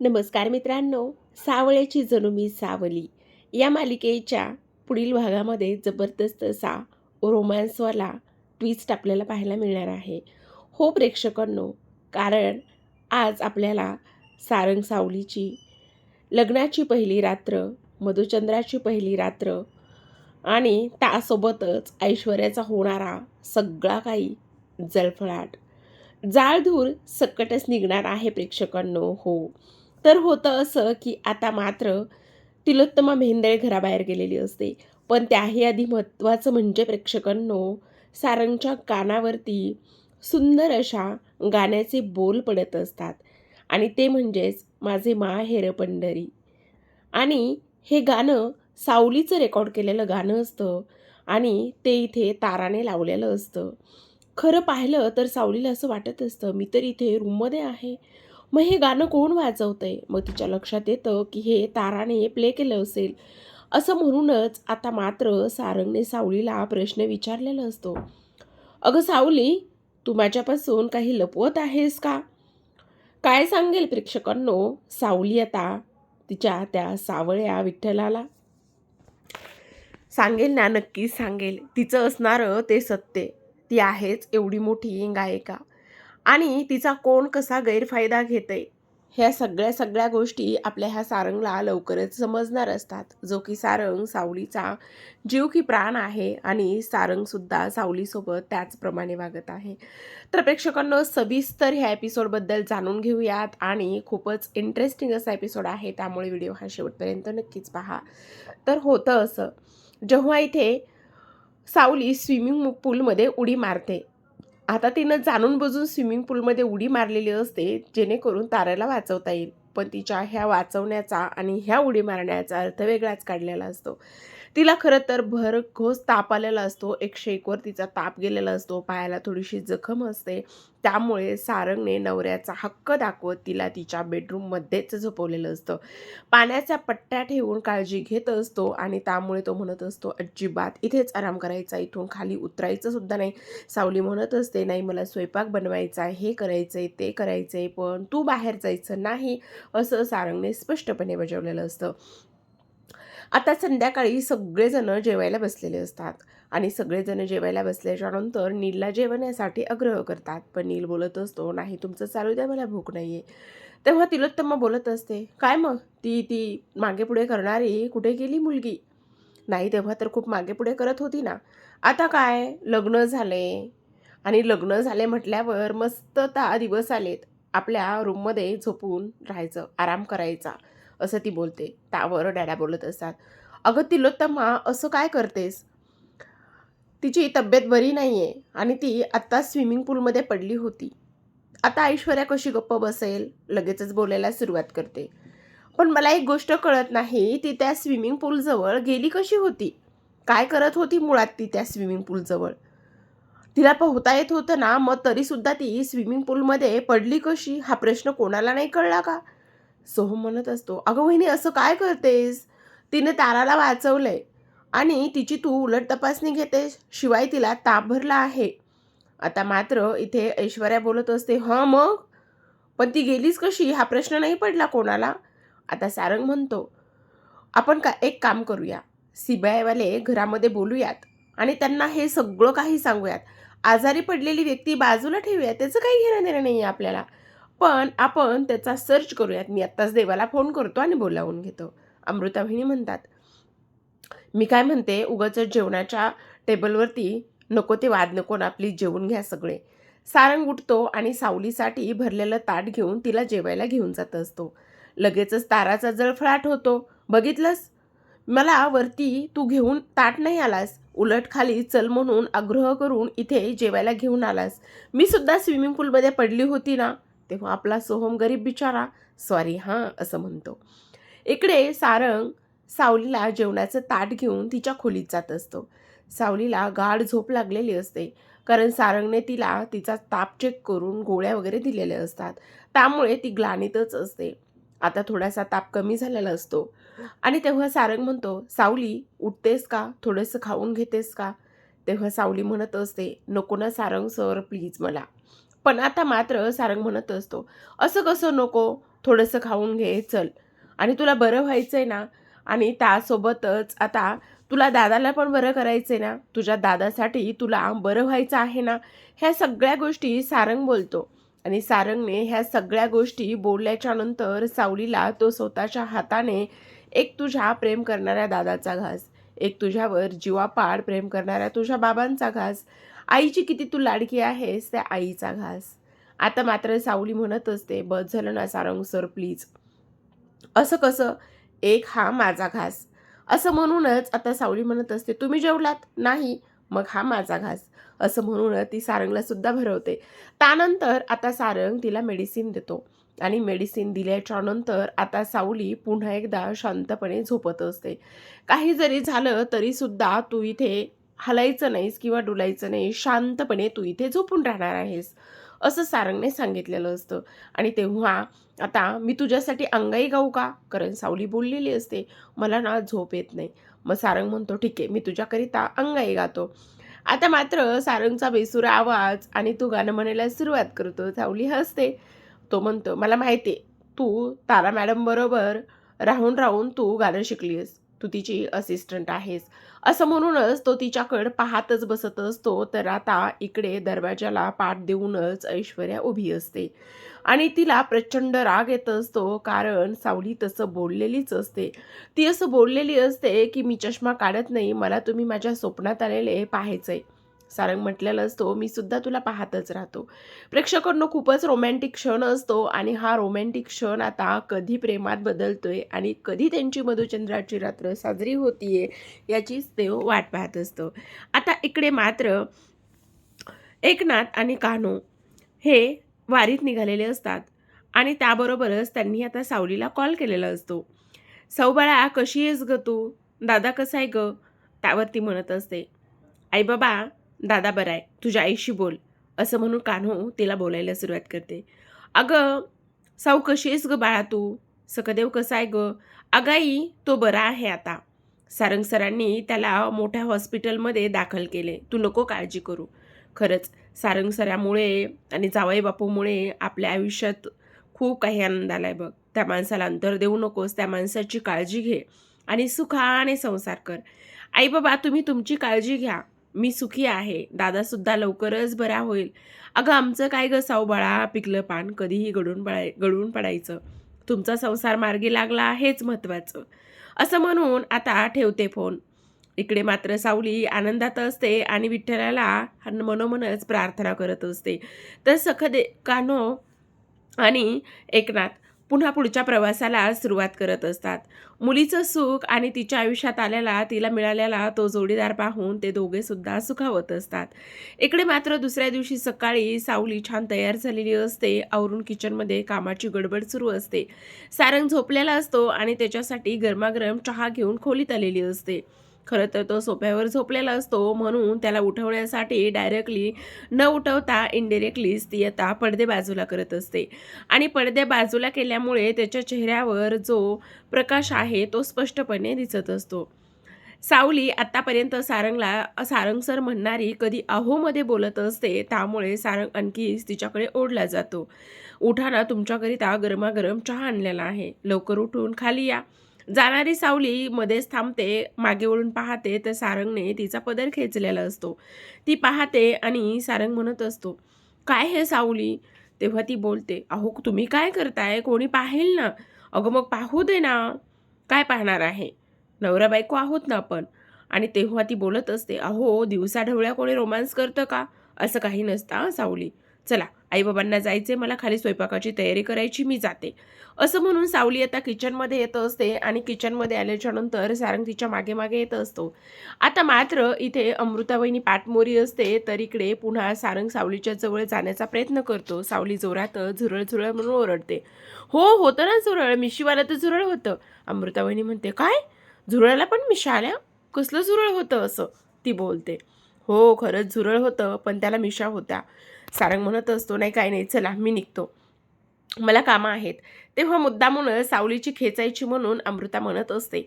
नमस्कार मित्रांनो सावळ्याची जणू मी सावली. या मालिकेच्या पुढील भागामध्ये जबरदस्त असा रोमॅन्सवाला ट्विस्ट आपल्याला पाहायला मिळणार आहे. हो प्रेक्षकांनो कारण आज आपल्याला सारंग सावलीची लग्नाची पहिली रात्र मधुचंद्राची पहिली रात्र आणि त्यासोबतच ऐश्वर्याचा होणारा सगळा काही जळफळाट. जाळधूर सकटच निघणार आहे प्रेक्षकांनो हो. तर होतं असं की आता मात्र तिलोत्तमा मेहेंदळे घराबाहेर गेलेली असते. पण त्याही आधी महत्त्वाचं म्हणजे प्रेक्षकांनो सारंगच्या कानावरती सुंदर अशा गाण्याचे बोल पडत असतात. आणि ते म्हणजेच माझे माहेर पंढरी. आणि हे गाणं सावलीचं रेकॉर्ड केलेलं गाणं असतं. आणि ते इथे ताराने लावलेलं असतं. खरं पाहिलं तर सावलीला असं वाटत असतं मी तर इथे रूममध्ये आहे. मग हे गाणं कोण वाजवतंय? मग तिच्या लक्षात येतं की हे ताराने प्ले केलं असेल. असं म्हणूनच आता मात्र सारंगने सावलीला प्रश्न विचारलेला असतो. अगं सावली तू माझ्यापासून काही लपवत आहेस का? काय सांगेल प्रेक्षकांनो सावली आता तिच्या त्या सावळ्या विठ्ठलाला? सांगेल ना नक्कीच सांगेल. तिचं असणारं ते सत्य. ती आहेच एवढी मोठी गायिका. आणि तिचा कोण कसा गैरफायदा घेते ह्या सगळ्या सगळ्या गोष्टी आपल्या ह्या सारंगला लवकरच समजणार असतात. जो की सारंग सावलीचा जीव की प्राण आहे आणि सारंगसुद्धा सावलीसोबत त्याचप्रमाणे वागत आहे. तर प्रेक्षकांना सविस्तर ह्या एपिसोडबद्दल जाणून घेऊयात आणि खूपच इंटरेस्टिंग असा एपिसोड आहे. त्यामुळे व्हिडिओ हा शेवटपर्यंत नक्कीच पहा. तर होतं असं. जेव्हा इथे सावली स्विमिंग पूलमध्ये उडी मारते आता तिनं जाणून बुजून स्विमिंग पूलमध्ये उडी मारलेली असते जेणेकरून ताऱ्याला वाचवता येईल. पण तिच्या ह्या वाचवण्याचा आणि ह्या उडी मारण्याचा अर्थ वेगळाच काढलेला असतो. तिला खरं तर भरघोस ताप आलेला असतो. एकशे एकवर तिचा ताप गेलेला असतो. पायाला थोडीशी जखम असते. त्यामुळे सारंगने नवऱ्याचा हक्क दाखवत तिला तिच्या बेडरूममध्येच झोपवलेलं असतं. पाण्याच्या पट्ट्या ठेवून काळजी घेत असतो आणि त्यामुळे तो म्हणत असतो अजिबात इथेच आराम करायचा. इथून खाली उतरायचं सुद्धा नाही. सावली म्हणत असते नाही मला स्वयंपाक बनवायचा आहे हे करायचं आहे ते करायचं आहे पण तू बाहेर जायचं नाही. असं सारंगने स्पष्टपणे बजावलेलं असतं. आता संध्याकाळी सगळेजण जेवायला बसलेले असतात. आणि सगळेजण जेवायला बसल्याच्या नंतर नीलला जेवण्यासाठी आग्रह करतात. पण नील बोलत असतो नाही तुमचं चालू द्या मला भूक नाही आहे तेव्हा तिलोत्तमा बोलत असते काय मग? ती ती मागे पुढे करणारी कुठे गेली मुलगी? नाही तेव्हा तर खूप मागे पुढे करत होती ना. आता काय? लग्न झाले. आणि लग्न झाले म्हटल्यावर मस्त ता दिवस आलेत. आपल्या रूममध्ये झोपून राहायचं आराम करायचा. असं ती बोलते. त्यावर डॅडा बोलत असतात. अगं तिलोत्तमा असं काय करतेस? तिची तब्येत बरी नाही आहे आणि ती आत्ता स्विमिंग पूलमध्ये पडली होती. आता ऐश्वर्या कशी गप्प बसेल? लगेचच बोलायला सुरुवात करते. पण मला एक गोष्ट कळत नाही ती त्या स्विमिंग पूलजवळ गेली कशी होती? काय करत होती मुळात ती त्या स्विमिंग पूलजवळ? तिला पोहता येत होतं ना मग तरीसुद्धा ती स्विमिंग पूलमध्ये पडली कशी? हा प्रश्न कोणाला नाही कळला का? सोहम म्हणत असतो अगं वहिनी असं काय करतेस? तिने ताराला वाचवलंय आणि तिची तू उलट तपासणी घेतेस शिवाय तिला ताप भरला आहे. आता मात्र इथे ऐश्वर्या बोलत असते हां मग? पण ती गेलीच कशी? हा प्रश्न नाही पडला कोणाला? आता सारंग म्हणतो आपण का एक काम करूया. सीबीआयवाले घरामध्ये बोलूयात आणि त्यांना हे सगळं काही सांगूयात. आजारी पडलेली व्यक्ती बाजूला ठेवूया. त्याचं काही घेणं देणं नाही आहे आपल्याला. पण आपण त्याचा सर्च करूयात. मी आत्ताच देवाला फोन करतो आणि बोलावून घेतो. अमृताभिनी म्हणतात मी काय म्हणते उगाच जेवणाच्या टेबलवरती नको ते वाद नको ना आपली जेवून घ्या सगळे. सारंग उठतो आणि सावलीसाठी भरलेलं ताट घेऊन तिला जेवायला घेऊन जात असतो. लगेचच ताराचा जळफळाट होतो. बघितलंस? मला वरती तू घेऊन ताट नाही आलास. उलट खाली चल म्हणून आग्रह करून इथे जेवायला घेऊन आलास. मी सुद्धा स्विमिंग पूलमध्ये पडली होती ना. तेव्हा आपला सोहम गरीब बिचारा सॉरी हां असं म्हणतो. इकडे सारंग सावलीला जेवणाचं ताट घेऊन तिच्या खोलीत जात असतो. सावलीला गाढ झोप लागलेली असते कारण सारंगने तिला तिचा ताप चेक करून गोळ्या वगैरे दिलेल्या असतात. त्यामुळे ती ग्लानीतच असते. आता थोडासा ताप कमी झालेला असतो. आणि तेव्हा सारंग म्हणतो सावली उठतेस का? थोडंसं खाऊन घेतेस का? तेव्हा सावली म्हणत असते नको ना सारंग सर प्लीज मला. पण आता मात्र सारंग म्हणत असतो असं कसं नको थोडंसं खाऊन घे चल. आणि तुला बरं व्हायचं आहे ना आणि त्यासोबतच आता तुला दादाला पण बरं करायचं आहे ना तुझ्या दादासाठी तुला बरं व्हायचं आहे ना ह्या सगळ्या गोष्टी सारंग बोलतो. आणि सारंगने ह्या सगळ्या गोष्टी बोलल्याच्या नंतर सावलीला तो स्वतःच्या हाताने एक तुझ्या प्रेम करणाऱ्या दादाचा घास एक तुझ्यावर जीवापाड प्रेम करणाऱ्या तुझ्या बाबांचा घास आईची किती तू लाडकी आहेस त्या आईचा घास. आता मात्र सावली म्हणत असते बस झालं ना सारंग सर प्लीज असं कसं? एक हा माझा घास. असं म्हणूनच आता सावली म्हणत असते तुम्ही जेवलात? नाही. मग हा माझा घास. असं म्हणून ती सारंगला सुद्धा भरवते. त्यानंतर आता सारंग तिला मेडिसिन देतो. आणि मेडिसिन दिल्याच्या नंतर आता सावली पुन्हा एकदा शांतपणे झोपत असते. काही जरी झालं तरी सुद्धा तू इथे हलायचं नाहीस किंवा डुलायचं नाही शांतपणे तू इथे झोपून राहणार आहेस असं सारंगने सांगितलेलं असतं. आणि तेव्हा आता मी तुझ्यासाठी अंगाई गाऊ का? कारण सावली बोललेली असते. मला ना झोप येत नाही. मग सारंग म्हणतो ठीक आहे मी तुझ्याकरिता अंगाई गातो. आता मात्र सारंगचा बेसुरा आवाज आणि तू गाणं म्हणायला सुरुवात करतो. सावली हसते. तो म्हणतो मला माहिती आहे तू तारा मॅडम बरोबर राहून राहून तू गाणं शिकलीस तू तिची असिस्टंट आहेस. असं म्हणूनच तो तिच्याकडं पाहतच बसत असतो. तर आता इकडे दरवाजाला पाठ देऊनच ऐश्वर्या उभी असते. आणि तिला प्रचंड राग येत असतो. कारण सावली तसं बोललेलीच असते. ती असं बोललेली असते की मी चष्मा काढत नाही. मला तुम्ही माझ्या स्वप्नात आलेले पाहायचंय. सारंग म्हटलेलं असतो मी सुद्धा तुला पाहतच राहतो. प्रेक्षकांनो खूपच रोमॅन्टिक क्षण असतो आणि हा रोमॅन्टिक क्षण आता कधी प्रेमात बदलतोय आणि कधी त्यांची मधुचंद्राची रात्र साजरी होतीये याचीच ते वाट पाहत असतो. आता इकडे मात्र एकनाथ आणि कान्हो हे वारीत निघालेले असतात आणि त्याबरोबरच त्यांनी आता सावलीला कॉल केलेला असतो. सौबाळा कशी आहेस ग तू? दादा कसा आहे ग? त्यावरती म्हणत असते. आई बाबा दादा बरा आहे तुझ्या आईशी बोल असं म्हणून कान्हो तिला बोलायला सुरुवात करते. अगं साऊ कशी आहेस ग बाळा तू? सकदेव कसा आहे ग? अगाई तो बरा आहे आता. सारंग सरांनी त्याला मोठ्या हॉस्पिटलमध्ये दाखल केले. तू नको काळजी करू. खरंच सारंग सरामुळे आणि जावई बापूमुळे आपल्या आयुष्यात खूप काही आनंद आहे बघ. त्या माणसाला अंतर देऊ नकोस त्या माणसाची काळजी घे आणि सुखाने संसार कर. आई बाबा तुम्ही तुमची काळजी घ्या. मी सुखी आहे. दादासुद्धा लवकरच बरा होईल. अगं आमचं काय ग साऊ बाळा? पिकलं पान कधीही गडून पडाय गळून पडायचं. तुमचा संसार मार्गी लागला हेच महत्त्वाचं. असं म्हणून आता ठेवते फोन. इकडे मात्र सावली आनंदात असते आणि विठ्ठलाला मनोमनच प्रार्थना करत असते. तर सखदे कान्हो आणि एकनाथ पुन्हा पुढच्या प्रवासाला सुरुवात करत असतात. मुलीचं सुख आणि तिच्या आयुष्यात आलेला तिला मिळालेला तो जोडीदार पाहून ते दोघे सुद्धा सुखावत असतात. इकडे मात्र दुसऱ्या दिवशी सकाळी सावली छान तयार झालेली असते. आवरून किचनमध्ये कामाची गडबड सुरू असते. सारंग झोपलेला असतो आणि त्याच्यासाठी गरमागरम चहा घेऊन खोलीत आलेली असते. खरं तर तो सोप्यावर झोपलेला असतो. म्हणून त्याला उठवण्यासाठी डायरेक्टली न उठवता इनडिरेक्टलीच ती आता पडदे बाजूला करत असते. आणि पडदे बाजूला केल्यामुळे त्याच्या चेहऱ्यावर जो प्रकाश आहे तो स्पष्टपणे दिसत असतो. सावली आत्तापर्यंत सारंगला सारंग सर म्हणणारी कधी अहोमध्ये बोलत असते त्यामुळे सारंग आणखीच तिच्याकडे ओढला जातो. उठाना तुमच्याकरिता गरमागरम चहा आणलेला आहे. लवकर उठून खाली या. जाणारी सावली मध्येच थांबते मागे वळून पाहते तर सारंगने तिचा पदर खेचलेला असतो. ती पाहते आणि सारंग म्हणत असतो काय हे सावली? तेव्हा ती बोलते अहो तुम्ही काय करताय? कोणी पाहेल ना? अगं मग पाहू दे ना. काय पाहणार आहे? नवरा बायको आहोत ना आपण. आणि तेव्हा ती बोलत असते अहो दिवसाढवळ्या कोणी रोमांस करतं का? असं काही नसतं सावली. चला आईबाबांना जायचे मला खाली स्वयंपाकाची तयारी करायची मी जाते. असं म्हणून सावली आता किचनमध्ये येत असते आणि किचनमध्ये आल्याच्यानंतर सारंग तिच्यामागे मागे येत असतो. आता मात्र इथे अमृताबाईनी पाठमोरी असते तर इकडे पुन्हा सारंग सावलीच्या जवळ जाण्याचा प्रयत्न करतो. सावली जोरात झुरळ झुरळ म्हणून ओरडते. हो होतं ना झुरळ मिशीवाला तर झुरळ होतं. अमृताबाईनी म्हणते काय? झुरळाला पण मिशा आल्या? कसलं झुरळ होतं असं? ती बोलते हो खरंच झुरळ होतं पण त्याला मिशा होत्या. सारंग म्हणत असतो नाही काय नाही चला मी निघतो. मला कामं आहेत. तेव्हा मुद्दामून सावलीची खेचायची म्हणून अमृता म्हणत असते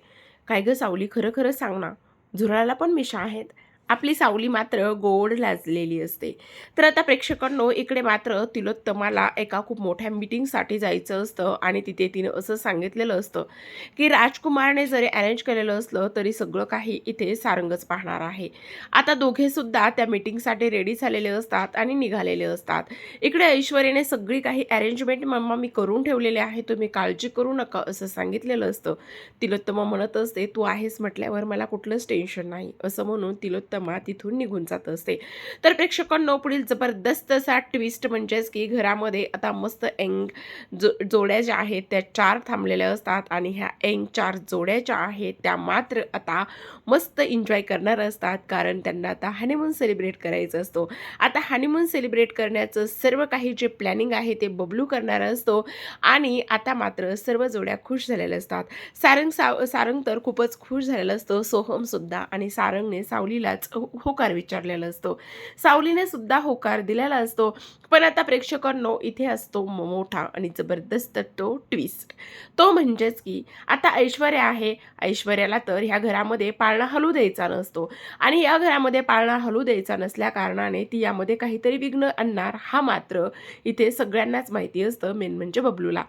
काय गं सावली खरं खरं सांग ना झुरळाला पण मिशा आहेत. आपली सावली मात्र गोड लाजलेली असते. तर आता प्रेक्षकांनो इकडे मात्र तिलोत्तमाला एका खूप मोठ्या मीटिंगसाठी जायचं असतं आणि तिथे तिनं असं सांगितलेलं असतं की राजकुमारने जरी अरेंज केलेलं असलं तरी सगळं काही इथे सारंगच पाहणार आहे. आता दोघेसुद्धा त्या मीटिंगसाठी रेडी झालेले असतात आणि निघालेले असतात. इकडे ऐश्वर्याने सगळी काही अरेंजमेंट मम्मा मी करून ठेवलेले आहे तुम्ही काळजी करू नका असं सांगितलेलं असतं. तिलोत्तमा म्हणत असते तू आहेस म्हटल्यावर मला कुठलंच टेन्शन नाही असं म्हणून तिलोत्तमा तिथून निघून जात असते. तर प्रेक्षकांनो पुढील जबरदस्त असा ट्विस्ट म्हणजेच की घरामध्ये आता मस्त एंग जो जोड्या ज्या आहेत त्या चार थांबलेल्या असतात आणि ह्या एंग चार जोड्या ज्या आहेत त्या मात्र आता मस्त एन्जॉय करणार असतात कारण त्यांना आता हनीमून सेलिब्रेट करायचं असतो. आता हनीमून सेलिब्रेट करण्याचं सर्व काही जे प्लॅनिंग आहे ते बबलू करणार असतो आणि आता मात्र सर्व जोड्या खुश झालेल्या असतात. सारंग साव सारंग तर खूपच खुश झालेला असतो. सोहमसुद्धा आणि सारंगने सावलीलाच होकार विचारलेला असतो. सावलीने सुद्धा होकार दिलेला असतो. पण आता प्रेक्षकांनो इथे असतो मोठा आणि जबरदस्त तो ट्विस्ट तो म्हणजेच की आता ऐश्वर्या आहे. ऐश्वर्याला तर ह्या घरामध्ये पाळणा हलू द्यायचा नसतो. आणि या घरामध्ये पाळणा हलू द्यायचा नसल्या कारणाने ती यामध्ये काहीतरी विघ्न आणणार. हा मात्र इथे सगळ्यांनाच माहिती असतं मेन म्हणजे बबलूला.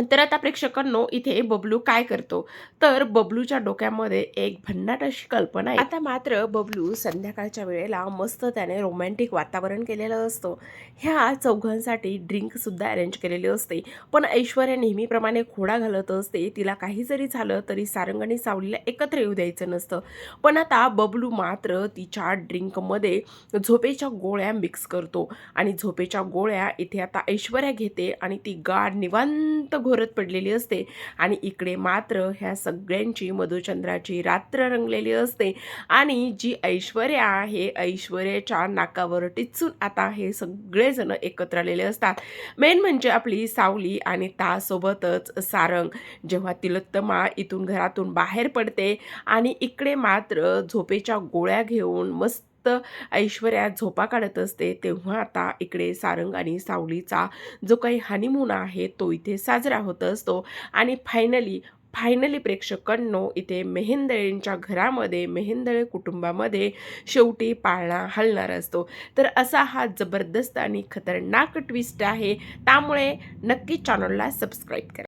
तर आता प्रेक्षकांनो इथे बबलू काय करतो? तर बबलूच्या डोक्यामध्ये एक भन्नाट अशी कल्पना आहे. आता मात्र बबलू संध्याकाळच्या वेळेला मस्त त्याने रोमॅन्टिक वातावरण केलेलं असतं. ह्या चौघांसाठी ड्रिंकसुद्धा अरेंज केलेली असते. पण ऐश्वर्या नेहमीप्रमाणे खोडा घालत असते. तिला काही जरी झालं तरी सारंग आणि सावलीला एकत्र येऊ द्यायचं नसतं. पण आता बबलू मात्र तिच्या ड्रिंकमध्ये झोपेच्या गोळ्या मिक्स करतो. आणि झोपेच्या गोळ्या इथे आता ऐश्वर्या घेते आणि ती गाढ निवांत घोरत पडलेली असते. आणि इकडे मात्र ह्या सगळ्यांची मधुचंद्राची रात्र रंगलेली असते. आणि जी ऐश्वर्या आहे ऐश्वर्याच्या नाकावर टिचून आता हे सगळेजण एकत्र आलेले असतात. मेन म्हणजे आपली सावली आणि तासोबतच सारंग. जेव्हा तिलोत्तमा इथून घरातून बाहेर पडते आणि इकडे मात्र झोपेच्या गोळ्या घेऊन मस्त फक्त ऐश्वर्या झोपा काढत असते तेव्हा आता इकडे सारंग आणि सावलीचा जो काही हनीमून आहे तो इथे साजरा होत असतो. आणि फायनली फायनली प्रेक्षकांनो इथे मेहेंदळेंच्या घरामध्ये मेहेंदळे कुटुंबामध्ये शेवटी पाळणा हलणार असतो. तर असा हा जबरदस्त आणि खतरनाक ट्विस्ट आहे. त्यामुळे नक्की चॅनलला सबस्क्राईब करा.